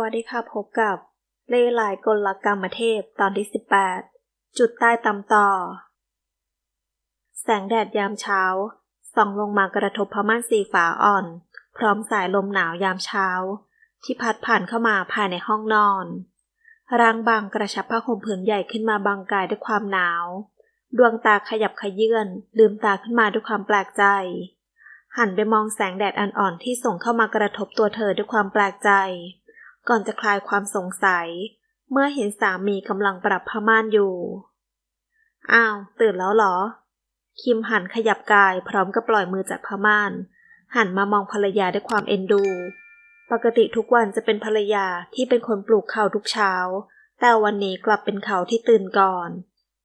วัสดีค่ะพบกับเล่ลายกลกรรมเทพตอนที่ 18 จุดใต้ตำต่อ แสงแดดยามเช้า ส่องลงมากระทบพม่านสีฝาอ่อน พร้อมสายลมหนาวยามเช้า ที่พัดผ่านเข้ามาภายในห้องนอน ร่างบางกระชับผ้าห่มผืนใหญ่ขึ้นมาบังกายด้วยความหนาว ดวงตาขยับขยื่นลืมตาขึ้นมาด้วยความแปลกใจ หันไปมองแสงแดดอ่อนๆที่ส่งเข้ามากระทบตัวเธอด้วยความแปลกใจ ก่อนจะคลายความสงสัย เมื่อเห็นสามีกำลังปรับผ้าม่านอยู่ อ้าว ตื่นแล้วเหรอ คิมหันขยับกายพร้อมกับปล่อยมือจากผ้าม่าน หันมามองภรรยาด้วยความเอ็นดู ปกติทุกวันจะเป็นภรรยาที่เป็นคนปลูกข่าวทุกเช้า แต่วันนี้กลับเป็นเขาที่ตื่นก่อน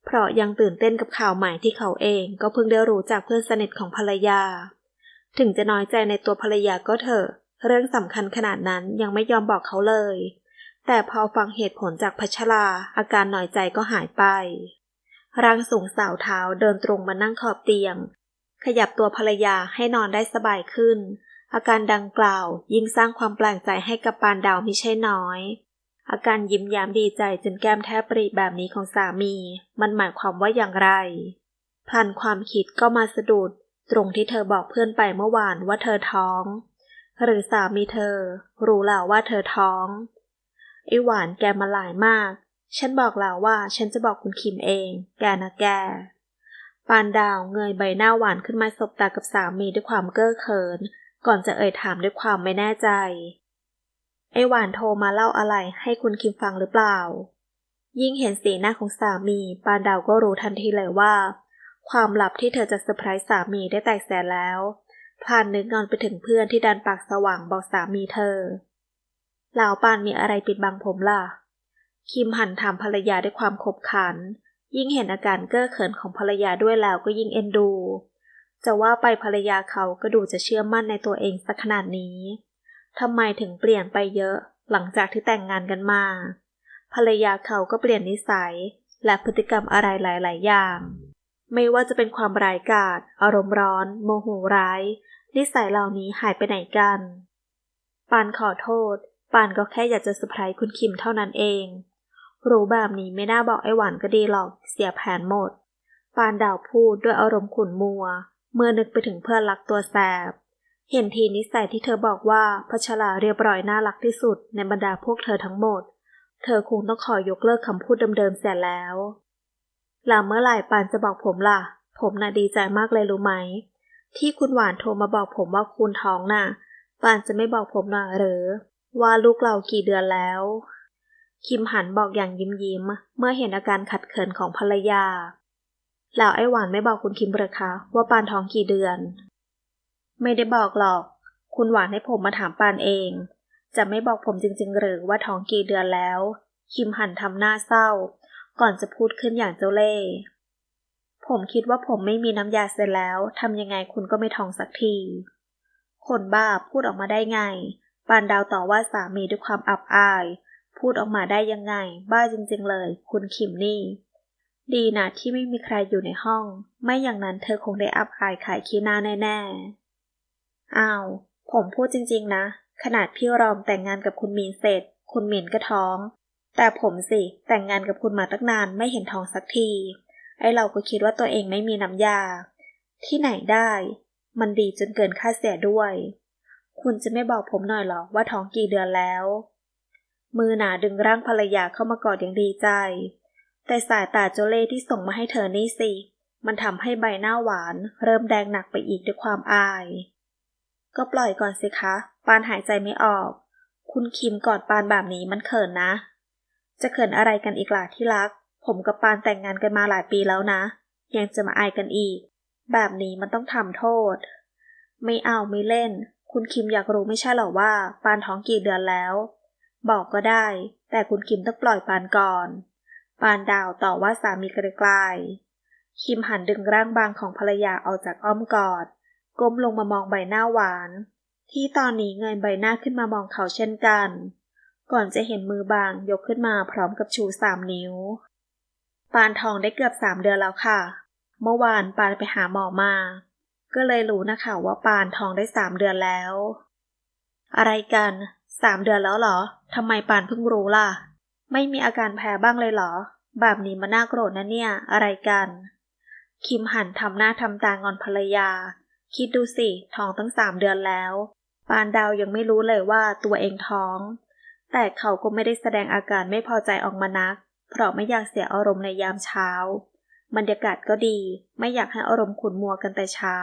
เพราะยังตื่นเต้นกับข่าวใหม่ที่เขาเองก็เพิ่งได้รู้จากเพื่อนสนิทของภรรยา ถึงจะน้อยใจในตัวภรรยาก็เถอะ เรื่องสำคัญขนาดนั้นยังไม่ยอมบอกเขาเลย แต่พอฟังเหตุผลจากพัชราอาการหน่อยใจก็หายไป ร่างสูงสาวเท้าเดินตรงมานั่งขอบเตียง ขยับตัวภรรยาให้นอนได้สบายขึ้น อาการดังกล่าวยิ่งสร้างความแปลกใจให้กับปานดาวมิใช่น้อย อาการยิ้มย้มดีใจจนแก้มแทบปรีแบบนี้ของสามี มันหมายความว่าอย่างไรพลันความคิดก็มาสะดุด ตรงที่เธอบอกเพื่อนไปเมื่อวานว่าเธอท้อง หรือสามีเธอ รู้แล้วว่าเธอท้องไอหวานแกมาหลายมาก ฉันบอกแล้วว่าฉันจะบอกคุณคิมเอง แกนะแก ปานดาวเงยใบหน้าหวานขึ้นมาสบตากับสามีด้วยความเก้อเขิน ก่อนจะเอ่ยถามด้วยความไม่แน่ใจ ไอหวานโทรมาเล่าอะไรให้คุณคิมฟังหรือเปล่า ยิ่งเห็นสีหน้าของสามี ปานดาวก็รู้ทันทีเลยว่า ความลับที่เธอจะเซอร์ไพรส์สามีได้แตกแสนแล้ว พลานนึกงอนไปถึงเพื่อนที่ดันปากสว่างบอกสามีเธอหลาวปานมีอะไรปิดบังผมล่ะ คิมหันถามภรรยาด้วยความขบขัน ยิ่งเห็นอาการเก้อเขินของภรรยาด้วยแล้วก็ยิ่งเอ็นดู จะว่าไปภรรยาเขาก็ดูจะเชื่อมั่นในตัวเองสักขนาดนี้ทำไมถึงเปลี่ยนไปเยอะหลังจากที่แต่งงานกันมา ภรรยาเขาก็เปลี่ยนนิสัย และพฤติกรรมอะไรหลาย ๆ อย่าง ไม่ว่าจะเป็นความร้ายกาจอารมณ์ร้อน โมโหร้าย นิสัยเหล่านี้หายไปไหนกัน ปานขอโทษ ปานก็แค่อยากจะเซอร์ไพรส์คุณคิมเท่านั้นเอง รู้แบบนี้ไม่น่าบอกไอ้หวานก็ดีหรอก เสียแผนหมด ปานดาวพูดด้วยอารมณ์ขุ่นมัว เมื่อนึกไปถึงเพื่อนรักตัวแสบ เห็นทีนิสัยที่เธอบอกว่าพัชราเรียบร้อยน่ารักที่สุดในบรรดาพวกเธอทั้งหมด เธอคงต้องขอยกเลิกคำพูดเดิมๆเสียแล้วแล้วเมื่อไหร่ปานจะบอกผมล่ะ ผมน่ะดีใจมากเลยรู้ไหม ที่คุณหวานโทรมาบอกผมว่าคุณท้องน่ะปานจะไม่บอกผมหน่อยหรือ ว่าลูกเรากี่เดือนแล้ว คิมหันบอกอย่างยิ้มยิ้ม เมื่อเห็นอาการขัดเขินของภรรยา แล้วไอ้หวานไม่บอกคุณคิมหรอคะ ว่าปานท้องกี่เดือน ไม่ได้บอกหรอก คุณหวานให้ผมมาถามปานเอง จะไม่บอกผมจริง ๆ หรือว่าท้องกี่เดือนแล้ว คิมหันทำหน้าเศร้า ก่อนจะพูดขึ้นอย่างเจ้าเล่ห์ ผมคิดว่าผมไม่มีน้ำยาเสร็จแล้ว ทำยังไงคุณก็ไม่ท้องสักที คนบ้าพูดออกมาได้ไง ปานดาวต่อว่าสามีด้วยความอับอาย พูดออกมาได้ยังไง บ้าจริงๆเลย คุณขิมนี่ ดีนะที่ไม่มีใครอยู่ในห้อง ไม่อย่างนั้นเธอคงได้อับอายขายขี้หน้าแน่ๆ อ้าว ผมพูดจริงๆนะ ขนาดพี่รอมแต่งงานกับคุณมีนเสร็จ คุณหมินก็ท้อง แต่ผมสิ แต่งงานกับคุณมาตั้งนานไม่เห็นท้องสักที ไอเราก็คิดว่าตัวเองไม่มีน้ำยา ที่ไหนได้ มันดีจนเกินค่าเสียด้วย คุณจะไม่บอกผมหน่อยหรอว่าท้องกี่เดือนแล้ว มือหนาดึงร่างภรรยาเข้ามากอดอย่างดีใจ แต่สายตาโจเล่ที่ส่งมาให้เธอนี่สิ มันทำให้ใบหน้าหวาน เริ่มแดงหนักไปอีกด้วยความอาย ก็ปล่อยก่อนสิคะ ปานหายใจไม่ออก คุณคิมกอดปานแบบนี้มันเขินนะ จะเขินอะไรกันอีกล่ะที่รัก ผมกับปานแต่งงานกันมาหลายปีแล้วนะ ยังจะมาอายกันอีก แบบนี้มันต้องทำโทษ ไม่เอาไม่เล่น คุณคิมอยากรู้ไม่ใช่หรอว่า ปานท้องกี่เดือนแล้ว บอกก็ได้ แต่คุณคิมต้องปล่อยปานก่อน ปานดาวต่อว่าสามีไกลๆคิมหันดึงร่างบางของภรรยาออกจากอ้อมกอด ก้มลงมามองใบหน้าหวาน ที่ตอนนี้เงยใบหน้าขึ้นมามองเขาเช่นกัน ก่อนจะเห็นมือบางยกขึ้นมาพร้อมกับชูสามนิ้ว ปานทองได้เกือบสามเดือนแล้วค่ะ เมื่อวานปานไปหาหมอมา ก็เลยรู้นะคะว่าปานทองได้สามเดือนแล้ว อะไรกันสามเดือนแล้วเหรอทำไมปานเพิ่งรู้ล่ะ ไม่มีอาการแพ้บ้างเลยเหรอ แบบนี้มันน่าโกรธนะเนี่ย อะไรกัน คิมหันทำหน้าทำตางอนภรรยา คิดดูสิท้องตั้งสามเดือนแล้ว ปานดาวยังไม่รู้เลยว่าตัวเองท้อง แต่เขาก็ไม่ได้แสดงอาการไม่พอใจออกมานัก เพราะไม่อยากเสียอารมณ์ในยามเช้า บรรยากาศก็ดี ไม่อยากให้อารมณ์ขุ่นมัวกันแต่เช้า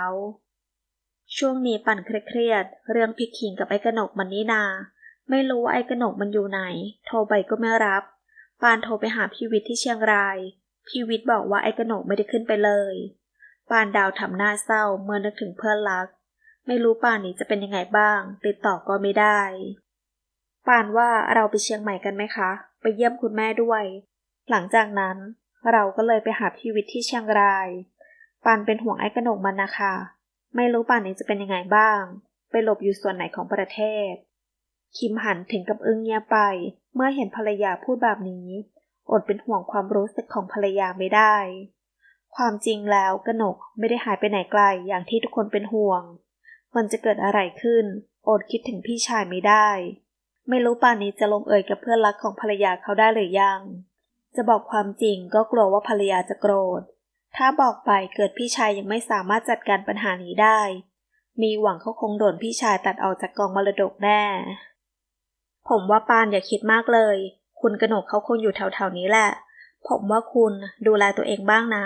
ช่วงนี้ปั่นเครียดเรื่องพิกคิงกับไอ้กระหนกมันนี่นา ไม่รู้ว่าไอ้กระหนกมันอยู่ไหน โทรไปก็ไม่รับ ปานโทรไปหาพี่วิทย์ที่เชียงราย พี่วิทย์บอกว่าไอ้กระหนกไม่ได้ขึ้นไปเลย ปานดาวทำหน้าเศร้าเมื่อนึกถึงเพื่อนรัก ไม่รู้ป่านนี้จะเป็นยังไงบ้าง ติดต่อก็ไม่ได้ปานว่าเราไปเชียงใหม่กันไหมคะ ไปเยี่ยมคุณแม่ด้วย หลังจากนั้นเราก็เลยไปหาพี่วิทย์ที่เชียงราย ปานเป็นห่วงไอ้กระหนกมันนะคะ ไม่รู้ป่านนี้จะเป็นยังไงบ้าง ไปหลบอยู่ส่วนไหนของประเทศ คิมหันถึงกับอึ้งเงียไป เมื่อเห็นภรรยาพูดแบบนี้ อดเป็นห่วงความรู้สึกของภรรยาไม่ได้ ความจริงแล้วกระหนกไม่ได้หายไปไหนไกลอย่างที่ทุกคนเป็นห่วง มันจะเกิดอะไรขึ้น อดคิดถึงพี่ชายไม่ได้ ไม่รู้ป่านนี้จะลงเอ่ยกับเพื่อนรักของภรรยาเขาได้หรือยัง จะบอกความจริงก็กลัวว่าภรรยาจะโกรธ ถ้าบอกไปเกิดพี่ชายยังไม่สามารถจัดการปัญหานี้ได้ มีหวังเขาคงโดนพี่ชายตัดออกจากกองมรดกแน่ ผมว่าปานอย่าคิดมากเลย คุณกนกเขาคงอยู่แถวๆนี้แหละ ผมว่าคุณดูแลตัวเองบ้างนะ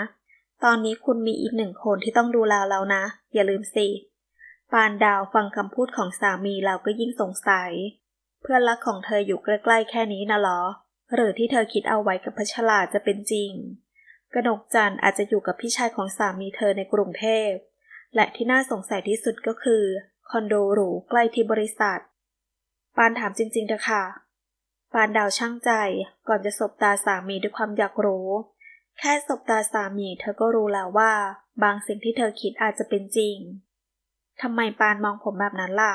ตอนนี้คุณมีอีกหนึ่งคนที่ต้องดูแลแล้วนะ อย่าลืมสิปานดาวฟังคำพูดของสามีแล้วก็ยิ่งสงสัย เพื่อนรักของเธออยู่ใกล้ๆแค่นี้นะหรอ หรือที่เธอคิดเอาไว้กับพัชราจะเป็นจริง กนกจันอาจจะอยู่กับพี่ชายของสามีเธอในกรุงเทพ และที่น่าสงสัยที่สุดก็คือ คอนโดหรูใกล้ที่บริษัท ปานถามจริงๆเถอะค่ะปานดาวช่างใจก่อนจะสบตาสามีด้วยความอยากรู้ แค่สบตาสามีเธอก็รู้แล้วว่า บางสิ่งที่เธอคิดอาจจะเป็นจริงทำไมปานมองผมแบบนั้นล่ะ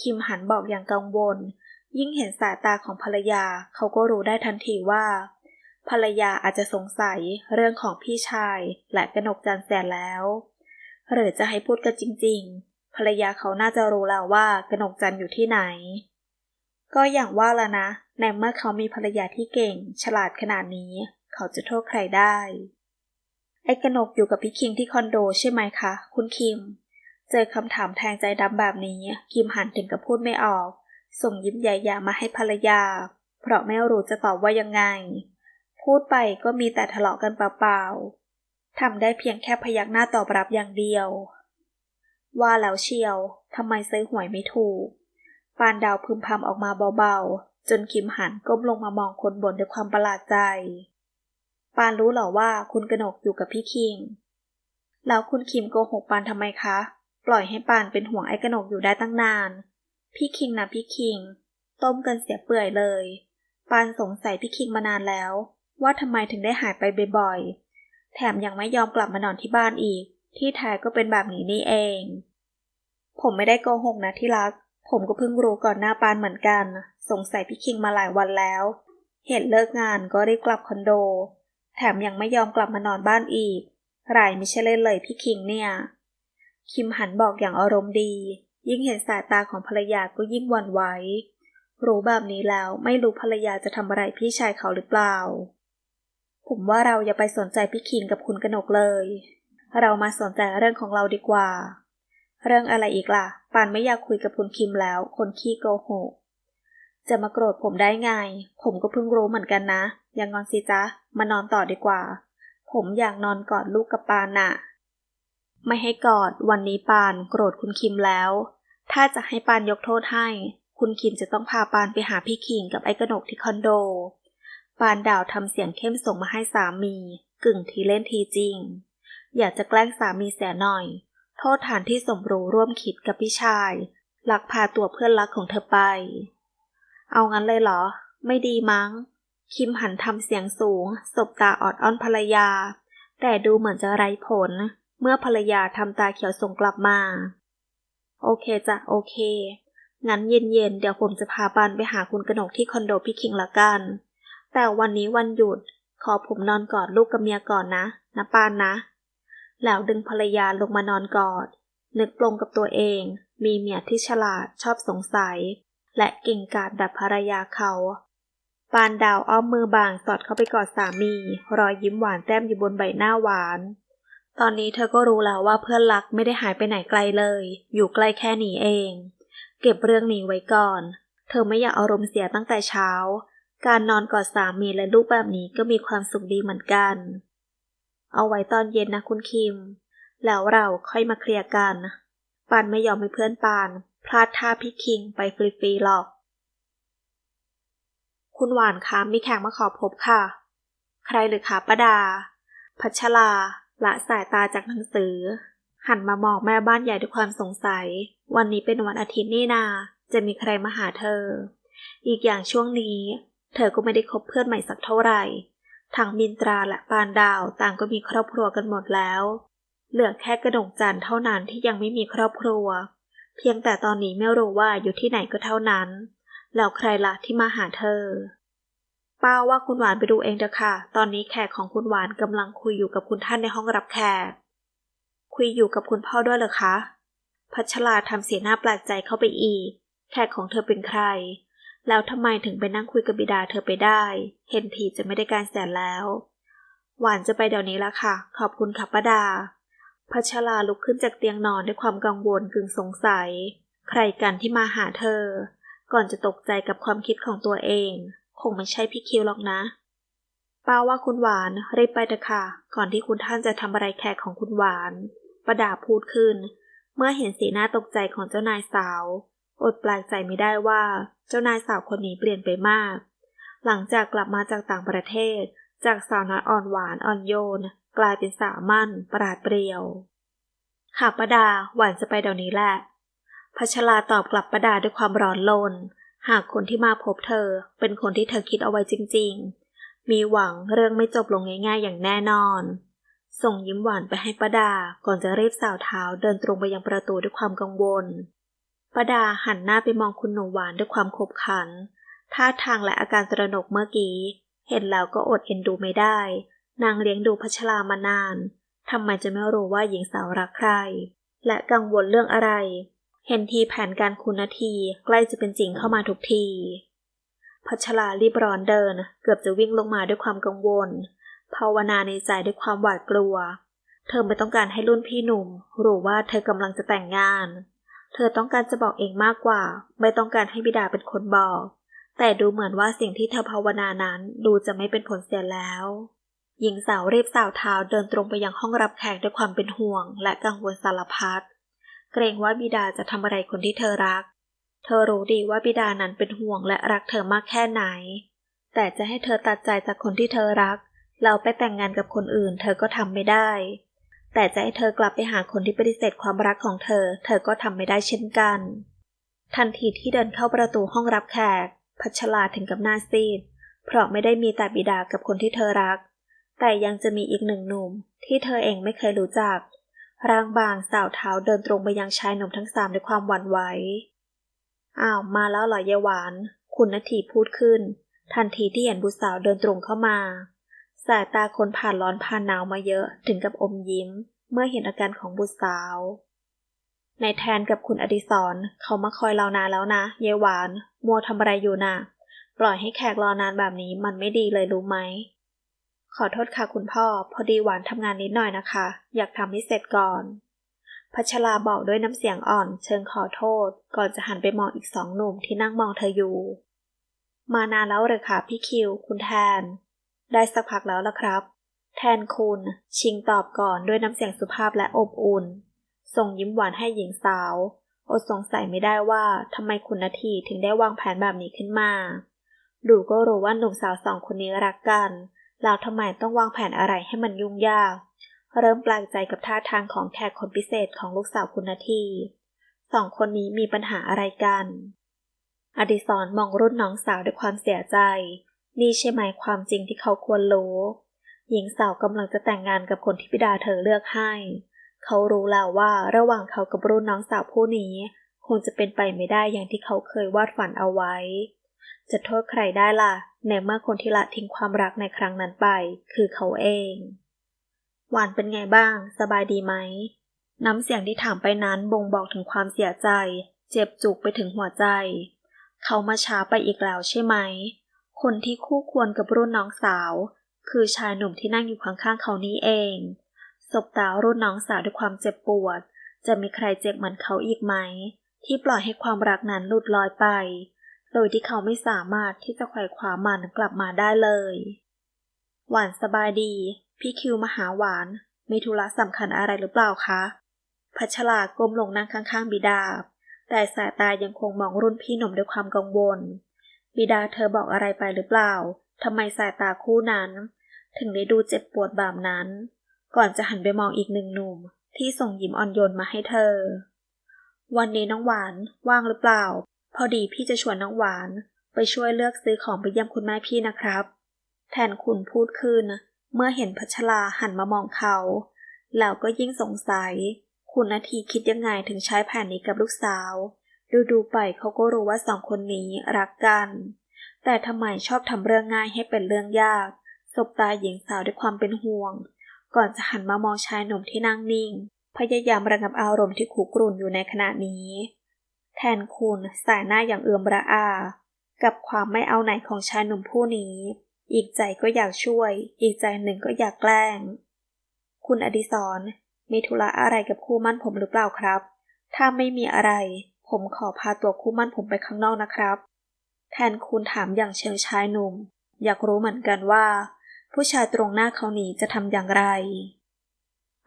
คิมหันบอกอย่างกังวล ยิ่งเห็นสายตาของภรรยาเขาก็รู้ได้ทันทีว่า ภรรยาอาจจะสงสัยเรื่องของพี่ชายและกนกจันทร์แสนแล้ว หรือจะให้พูดกันจริง ๆ ภรรยาเขาน่าจะรู้แล้วว่ากนกจันทร์อยู่ที่ไหน ก็อย่างว่าละนะในเมื่อเขามีภรรยาที่เก่ง ฉลาดขนาดนี้ เขาจะโทษใครได้ ไอ้กนกอยู่กับพี่คิงที่คอนโดใช่ไหมคะ คุณคิม เจอคำถามแทงใจดำแบบนี้ คิมหันถึงกับพูดไม่ออก ส่งยิ้มใหญ่ๆมาให้ภรรยา เพราะไม่รู้จะตอบว่ายังไง พูดไปก็มีแต่ทะเลาะกันเปล่าๆทำได้เพียงแค่พยักหน้าตอบรับอย่างเดียว ว่าแล้วเชียวทำไมซื้อหวยไม่ถูก ปานดาวพึมพำออกมาเบาๆ จนคิมหันก้มลงมามองคนบนด้วยความประหลาดใจ ปานรู้หรอว่าคุณกนกอยู่กับพี่คิง แล้วคุณคิมโกหกปานทำไมคะ ปล่อยให้ปานเป็นห่วงไอ้กนกอยู่ได้ตั้งนาน พี่คิงนะพี่คิง ต้มกันเสียเปื่อยเลย ปานสงสัยพี่คิงมานานแล้ว ว่าทำไมถึงได้หายไปบ่อยๆ แถมยังไม่ยอมกลับมานอนที่บ้านอีก ที่แท้ก็เป็นแบบนี้นี่เอง ผมไม่ได้โกหกนะที่รัก ผมก็เพิ่งรู้ก่อนหน้าปานเหมือนกัน สงสัยพี่คิงมาหลายวันแล้ว เห็นเลิกงานก็รีบกลับคอนโด แถมยังไม่ยอมกลับมานอนบ้านอีก ไรไม่ใช่เล่นเลยพี่คิงเนี่ย คิมหันบอกอย่างอารมณ์ดี ยิ่งเห็นสายตาของภรรยาก็ยิ่งหวั่นไหวรู้แบบนี้แล้วไม่รู้ภรรยาจะทำอะไรพี่ชายเขาหรือเปล่า ผมว่าเราอย่าไปสนใจพี่คิงกับคุณกนกเลย เรามาสนใจเรื่องของเราดีกว่า เรื่องอะไรอีกล่ะปานไม่อยากคุยกับคุณคิมแล้ว คนขี้โกหกจะมาโกรธผมได้ไง ผมก็เพิ่งรู้เหมือนกันนะ อย่างงอนสิจ๊ะ มานอนต่อดีกว่า ผมอยากนอนกอดลูกกับปานน่ะ ไม่ให้กอดวันนี้ปานโกรธคุณคิมแล้ว ถ้าจะให้ปานยกโทษให้ คุณคิมจะต้องพาปานไปหาพี่คิงกับไอ้กระหนกที่คอนโด ปานดาวทำเสียงเข้มส่งมาให้สามี กึ่งทีเล่นทีจริง อยากจะแกล้งสามีเสียหน่อย โทษฐานที่สมรู้ร่วมคิดกับพี่ชายลักพาตัวเพื่อนรักของเธอไป เอางั้นเลยเหรอ ไม่ดีมั้ง คิมหันทำเสียงสูง สบตาออดอ้อนภรรยา แต่ดูเหมือนจะไร้ผล เมื่อภรรยาทำตาเขียวส่งกลับมา โอเคจ้ะโอเค งั้นเย็นๆ เดี๋ยวผมจะพาปานไปหาคุณกนกที่คอนโดพี่คิงละกัน แต่วันนี้วันหยุด ขอผมนอนกอดลูกกับเมียก่อนนะ นะปานนะ แล้วดึงภรรยาลงมานอนกอด นึกปลงกับตัวเอง มีเมียที่ฉลาดชอบสงสัย และเก่งกาจแบบภรรยาเขาปานดาวอ้อมมือบางสอดเข้าไปกอดสามี รอยยิ้มหวานแต้มอยู่บนใบหน้าหวาน ตอนนี้เธอก็รู้แล้วว่าเพื่อนรักไม่ได้หายไปไหนไกลเลย อยู่ใกล้แค่นี้เอง เก็บเรื่องนี้ไว้ก่อน เธอไม่อยากอารมณ์เสียตั้งแต่เช้า การนอนกอดสามีและลูกแบบนี้ก็มีความสุขดีเหมือนกัน เอาไว้ตอนเย็นนะคุณคิม แล้วเราค่อยมาเคลียร์กัน ปานไม่ยอมให้เพื่อนปาน พลาดท่าพี่คิงไปฟรีๆหรอก คุณหวานคะมีแขกมาขอพบค่ะ ใครหรือคะป้าดา พัชรา ละสายตาจากหนังสือ หันมามองแม่บ้านใหญ่ด้วยความสงสัย วันนี้เป็นวันอาทิตย์นี่นา จะมีใครมาหาเธอ อีกอย่างช่วงนี้ เธอก็ไม่ได้คบเพื่อนใหม่สักเท่าไหร่ทางมินตราและปานดาวต่างก็มีครอบครัวกันหมดแล้ว เหลือแค่กระดงจันเท่านั้นที่ยังไม่มีครอบครัว เพียงแต่ตอนนี้ไม่รู้ว่าอยู่ที่ไหนก็เท่านั้น แล้วใครละที่มาหาเธอ ป้าว่าคุณหวานไปดูเองเถอะค่ะ ตอนนี้แขกของคุณหวานกำลังคุยอยู่กับคุณท่านในห้องรับแขก คุยอยู่กับคุณพ่อด้วยเหรอคะ พัชราทำเสียหน้าแปลกใจเข้าไปอีก แขกของเธอเป็นใคร แล้วทำไมถึงไปนั่งคุยกับบิดาเธอไปได้ เห็นทีจะไม่ได้การแสนแล้ว หวานจะไปเดี๋ยวนี้ละค่ะ ขอบคุณค่ะป้าดา พัชราลุกขึ้นจากเตียงนอนด้วยความกังวลกึ่งสงสัย ใครกันที่มาหาเธอ ก่อนจะตกใจกับความคิดของตัวเอง คงไม่ใช่พี่คิวหรอกนะ ป้าว่าคุณหวานรีบไปเถอะค่ะ ก่อนที่คุณท่านจะทำอะไรแขกของคุณหวาน ประดาพูดขึ้น เมื่อเห็นสีหน้าตกใจของเจ้านายสาว อดแปลกใจไม่ได้ว่า เจ้านายสาวคนนี้เปลี่ยนไปมาก หลังจากกลับมาจากต่างประเทศ จากสาวน้อยอ่อนหวานอ่อนโยน กลายเป็นสาวมั่น ปราดเปรียว ค่ะป้าดาหวานจะไปเดี๋ยวนี้แหละพัชราตอบกลับป้าดาด้วยความร้อนรน หากคนที่มาพบเธอ เป็นคนที่เธอคิดเอาไว้จริง ๆ มีหวังเรื่องไม่จบลงง่ายๆ อย่างแน่นอน ส่งยิ้มหวานไปให้ป้าดา ก่อนจะรีบสาวเท้าเดินตรงไปยังประตูด้วยความกังวลป้าดาหันหน้าไปมองคุณหนูหวานด้วยความขบขัน ท่าทางและอาการตระหนกเมื่อกี้ เห็นแล้วก็อดเอ็นดูไม่ได้ นางเลี้ยงดูพัชรามานาน ทำไมจะไม่รู้ว่าหญิงสาวรักใคร และกังวลเรื่องอะไร เห็นทีแผนการคุณนาทีใกล้จะเป็นจริงเข้ามาทุกที พัชรารีบร้อนเดิน เกือบจะวิ่งลงมาด้วยความกังวล ภาวนาในใจด้วยความหวาดกลัว เธอไม่ต้องการให้รุ่นพี่หนุ่ม รู้ว่าเธอกำลังจะแต่งงาน เธอต้องการจะบอกเองมากกว่า ไม่ต้องการให้บิดาเป็นคนบอก แต่ดูเหมือนว่าสิ่งที่เธอภาวนานั้นดูจะไม่เป็นผลเสียแล้วหญิงสาวรีบสาวเท้าเดินตรงไปยังห้องรับแขกด้วยความเป็นห่วง และกังวลสารพัด เกรงว่าบิดาจะทำอะไรคนที่เธอรัก เธอรู้ดีว่าบิดานั้นเป็นห่วงและรักเธอมากแค่ไหน แต่จะให้เธอตัดใจจากคนที่เธอรักแล้วไปแต่งงานกับคนอื่น เธอก็ทำไม่ได้ แต่จะให้เธอกลับไปหาคนที่ปฏิเสธความรักของเธอ เธอก็ทำไม่ได้เช่นกัน ทันทีที่เดินเข้าประตูห้องรับแขก พัชราถึงกับหน้าซีด เพราะไม่ได้มีแต่บิดากับคนที่เธอรัก แต่ยังจะมีอีกหนึ่งหนุ่มที่เธอเองไม่เคยรู้จัก ร่างบางสาวเท้าเดินตรงไปยังชายหนุ่มทั้งสามด้วยความหวั่นไหว อ้าวมาแล้วเหรอยายหวาน คุณนาทีพูดขึ้น ทันทีที่เห็นบุตรสาวเดินตรงเข้ามา สายตาคนผ่านร้อนผ่านหนาวมาเยอะถึงกับอมยิ้ม เมื่อเห็นอาการของบุตรสาว ในแทนกับคุณอดิศรเขามาคอยเรานานแล้วนะยายหวาน มัวทำอะไรอยู่น่ะ ปล่อยให้แขกรอนานแบบนี้มันไม่ดีเลยรู้ไหม ขอโทษค่ะคุณพ่อ พอดีหวานทำงานนิดหน่อยนะคะ อยากทำให้เสร็จก่อนพัชราบอกด้วยน้ำเสียงอ่อน เชิงขอโทษ ก่อนจะหันไปมองอีกสองหนุ่มที่นั่งมองเธออยู่ มานานแล้วหรือคะพี่คิว คุณแทน ได้สักพักแล้วละครับ แทนคุณ ชิงตอบก่อนด้วยน้ำเสียงสุภาพและอบอุ่น ส่งยิ้มหวานให้หญิงสาวอดสงสัยไม่ได้ว่าทำไมคุณนาทีถึงได้วางแผนแบบนี้ขึ้นมา ดูก็รู้ว่าหนุ่มสาวสองคนนี้รักกัน แล้วทำไมต้องวางแผนอะไรให้มันยุ่งยาก เริ่มแปลกใจกับท่าทางของแขกคนพิเศษของลูกสาวคุณนาที สองคนนี้มีปัญหาอะไรกัน อดิศรมองรุ่นน้องสาวด้วยความเสียใจ นี่ใช่ไหมความจริงที่เขาควรรู้ หญิงสาวกำลังจะแต่งงานกับคนที่บิดาเธอเลือกให้ เขารู้แล้วว่าระหว่างเขากับรุ่นน้องสาวผู้นี้ คงจะเป็นไปไม่ได้อย่างที่เขาเคยวาดฝันเอาไว้ จะโทษใครได้ล่ะในเมื่อคนที่ละทิ้งความรักในครั้งนั้นไป คือเขาเอง หวานเป็นไงบ้าง สบายดีไหม น้ำเสียงที่ถามไปนั้นบ่งบอกถึงความเสียใจ เจ็บจุกไปถึงหัวใจ เขามาช้าไปอีกแล้วใช่ไหม คนที่คู่ควรกับรุ่นน้องสาว คือชายหนุ่มที่นั่งอยู่ข้างๆเขานี้เอง สบตารุ่นน้องสาวด้วยความเจ็บปวด จะมีใครเจ็บเหมือนเขาอีกไหม ที่ปล่อยให้ความรักนั้นหลุดลอยไป โดยที่เขาไม่สามารถที่จะไขว่คว้ามันกลับมาได้เลย หวานสบายดี พี่คิวมาหาหวานมีธุระสำคัญอะไรหรือเปล่าคะ พัชราก้มลงนั่งข้างๆ บิดา แต่สายตายังคงมองรุ่นพี่หนุ่มด้วยความกังวล บิดาเธอบอกอะไรไปหรือเปล่า ทำไมสายตาคู่นั้น ถึงได้ดูเจ็บปวดแบบนั้น ก่อนจะหันไปมองอีกหนึ่งหนุ่ม ที่ส่งยิ้มอ่อนโยนมาให้เธอ วันนี้น้องหวานว่างหรือเปล่า พอดีพี่จะชวนน้องหวาน ไปช่วยเลือกซื้อของไปเยี่ยมคุณแม่พี่นะครับ แทนคุณพูดขึ้น เมื่อเห็นพัชราหันมามองเขาแล้วก็ยิ่งสงสัย คุณนาทีคิดยังไงถึงใช้แผนนี้กับลูกสาว ดูดูไปเขาก็รู้ว่าสองคนนี้รักกัน แต่ทำไมชอบทำเรื่องง่ายให้เป็นเรื่องยาก สบตาหญิงสาวด้วยความเป็นห่วง ก่อนจะหันมามองชายหนุ่มที่นั่งนิ่ง พยายามระงับอารมณ์ที่ขุกรุ่นอยู่ในขณะนี้ แทนคุณสายหน้าอย่างเอือมระอา กับความไม่เอาไหนของชายหนุ่มผู้นี้ อีกใจก็อยากช่วย อีกใจหนึ่งก็อยากแกล้ง คุณอดิศรมีธุระอะไรกับคู่มั่นผมหรือเปล่าครับ ถ้าไม่มีอะไร ผมขอพาตัวคู่มั่นผมไปข้างนอกนะครับ แทนคุณถามอย่างเชิงชายหนุ่ม อยากรู้เหมือนกันว่า ผู้ชายตรงหน้าเขานี้จะทำอย่างไร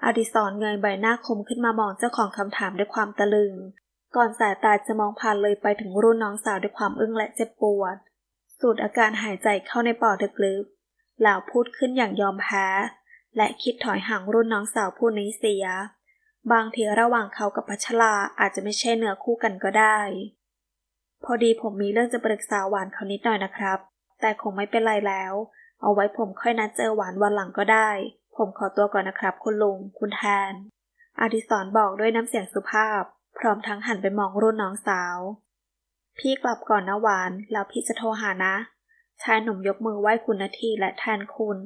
อดิศรเงยใบหน้าคมขึ้นมามองเจ้าของคำถามด้วยความตะลึง ก่อนสายตาจะมองผ่านเลยไปถึงรุ่นน้องสาวด้วยความอึ้งและเจ็บปวด สูดอาการหายใจเข้าในปอดลึกๆแล้วพูดขึ้นอย่างยอมแพ้ และคิดถอยห่างรุ่นน้องสาวผู้นี้เสีย บางทีระหว่างเขากับพัชราอาจจะไม่ใช่เนื้อคู่กันก็ได้ พอดีผมมีเรื่องจะปรึกษาหวานเขานิดหน่อยนะครับ แต่คงไม่เป็นไรแล้ว เอาไว้ผมค่อยนัดเจอหวานวันหลังก็ได้ ผมขอตัวก่อนนะครับ คุณลุง คุณแทนอดิศรบอกด้วยน้ำเสียงสุภาพ พร้อมทั้งหันไปมองรุ่นน้องสาว พี่กลับก่อนนะหวาน แล้วพี่จะโทรหานะ ชายหนุ่มยกมือไหว้คุณนาทีและแทนคุณ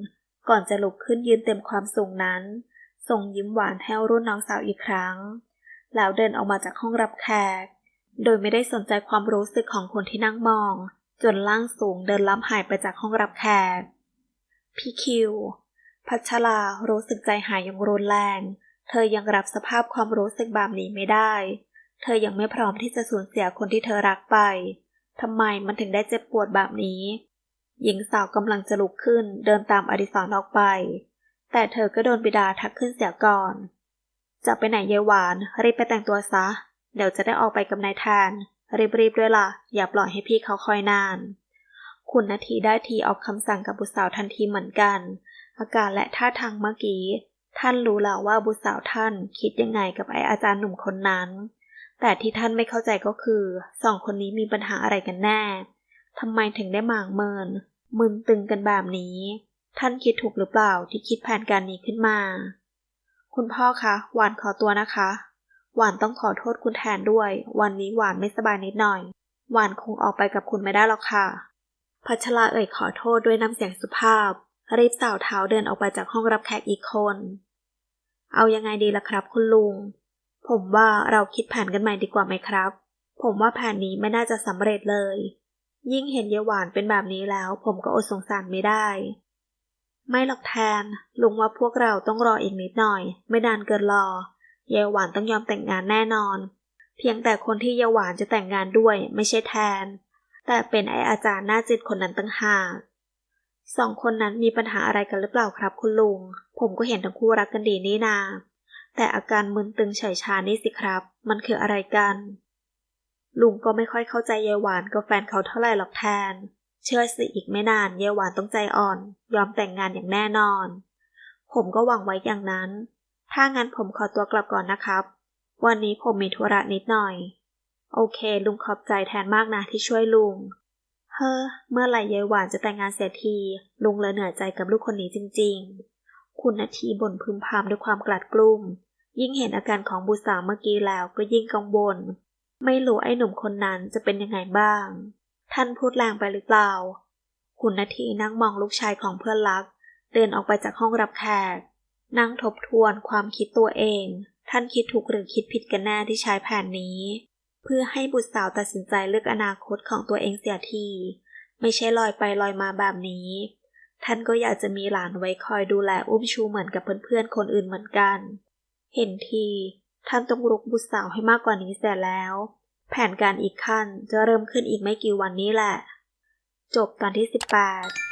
ก่อนจะลุกขึ้นยืนเต็มความสูงนั้น ส่งยิ้มหวานให้รุ่นน้องสาวอีกครั้ง แล้วเดินออกมาจากห้องรับแขก โดยไม่ได้สนใจความรู้สึกของคนที่นั่งมอง จนล่างสูงเดินล้ำหายไปจากห้องรับแขก พี่คิว พัชรารู้สึกใจหายอย่างรุนแรง เธอยังรับสภาพความรู้สึกแบบนี้ไม่ได้ เธอยังไม่พร้อมที่จะสูญเสียคนที่เธอรักไป ทำไมมันถึงได้เจ็บปวดแบบนี้ หญิงสาวกำลังจะลุกขึ้นเดินตามอดิศรออกไป แต่เธอก็โดนบิดาทักขึ้นเสียก่อน จะไปไหนเยายหวาน รีบไปแต่งตัวซะ เดี๋ยวจะได้ออกไปกับนายแทน รีบๆด้วยล่ะ อย่าปล่อยให้พี่เขาคอยนานคุณนาทีได้ทีออกคำสั่งกับบุตรสาวทันทีเหมือนกัน อาการและท่าทางเมื่อกี้ ท่านรู้แล้วว่าบุตรสาวท่านคิดยังไงกับไออาจารย์หนุ่มคนนั้น แต่ที่ท่านไม่เข้าใจก็คือสองคนนี้มีปัญหาอะไรกันแน่ทำไมถึงได้หมางเมินมึนตึงกันแบบนี้ ท่านคิดถูกหรือเปล่าที่คิดแผนการนี้ขึ้นมา คุณพ่อคะหวานขอตัวนะคะ หวานต้องขอโทษคุณแทนด้วย วันนี้หวานไม่สบายนิดหน่อย หวานคงออกไปกับคุณไม่ได้หรอกค่ะพัชราเอ่ยขอโทษด้วยน้ำเสียงสุภาพรีบสาวเท้าเดินออกไปจากห้องรับแขกอีกคน เอายังไงดีล่ะครับ คุณลุง ผมว่าเราคิดแผนกันใหม่ดีกว่าไหมครับ ผมว่าแผนนี้ไม่น่าจะสำเร็จเลย ยิ่งเห็นเยาหวานเป็นแบบนี้แล้ว ผมก็อดสงสารไม่ได้ ไม่หรอกแทน ลุงว่าพวกเราต้องรออีกนิดหน่อย ไม่นานเกินรอยายหวานต้องยอมแต่งงานแน่นอน เพียงแต่คนที่ยายหวานจะแต่งงานด้วย ไม่ใช่แทน แต่เป็นไออาจารย์หน้าจิตคนนั้นตั้งหาก สองคนนั้นมีปัญหาอะไรกันหรือเปล่าครับคุณลุง ผมก็เห็นทั้งคู่รักกันดีนี่นา แต่อาการมึนตึงเฉยชานี่สิครับ มันคืออะไรกัน ลุงก็ไม่ค่อยเข้าใจยายหวานกับแฟนเขาเท่าไหร่หรอกแทน เชื่อสิอีกไม่นานยายหวานต้องใจอ่อน ยอมแต่งงานอย่างแน่นอน ผมก็หวังไว้อย่างนั้น ถ้างั้นผมขอตัวกลับก่อนนะครับ วันนี้ผมมีธุระนิดหน่อย โอเค ลุงขอบใจแทนมากนะที่ช่วยลุง เฮ้อ เมื่อไหร่ยายหวานจะแต่งงานเสียที ลุงเลยเหนื่อยใจกับลูกคนนี้จริง ๆ คุณนาทีบ่นพึมพำด้วยความกลัดกลุ้ม ยิ่งเห็นอาการของบุษาวเมื่อกี้แล้วก็ยิ่งกังวล ไม่รู้ไอ้หนุ่มคนนั้นจะเป็นยังไงบ้าง ท่านพูดแรงไปหรือเปล่า คุณนาทีนั่งมองลูกชายของเพื่อนรัก เดินออกไปจากห้องรับแขก นั่งทบทวนความคิดตัวเอง ท่านคิดถูกหรือคิดผิดกันแน่ที่ใช้แผนนี้ เพื่อให้บุตรสาวตัดสินใจเลือกอนาคตของตัวเองเสียที ไม่ใช่ลอยไปลอยมาแบบนี้ ท่านก็อยากจะมีหลานไว้คอยดูแลอุ้มชูเหมือนกับเพื่อนๆคนอื่นเหมือนกัน เห็นที ท่านต้องรุกบุตรสาวให้มากกว่านี้เสียแล้ว แผนการอีกขั้นจะเริ่มขึ้นอีกไม่กี่วันนี้แหละ จบตอนที่ 18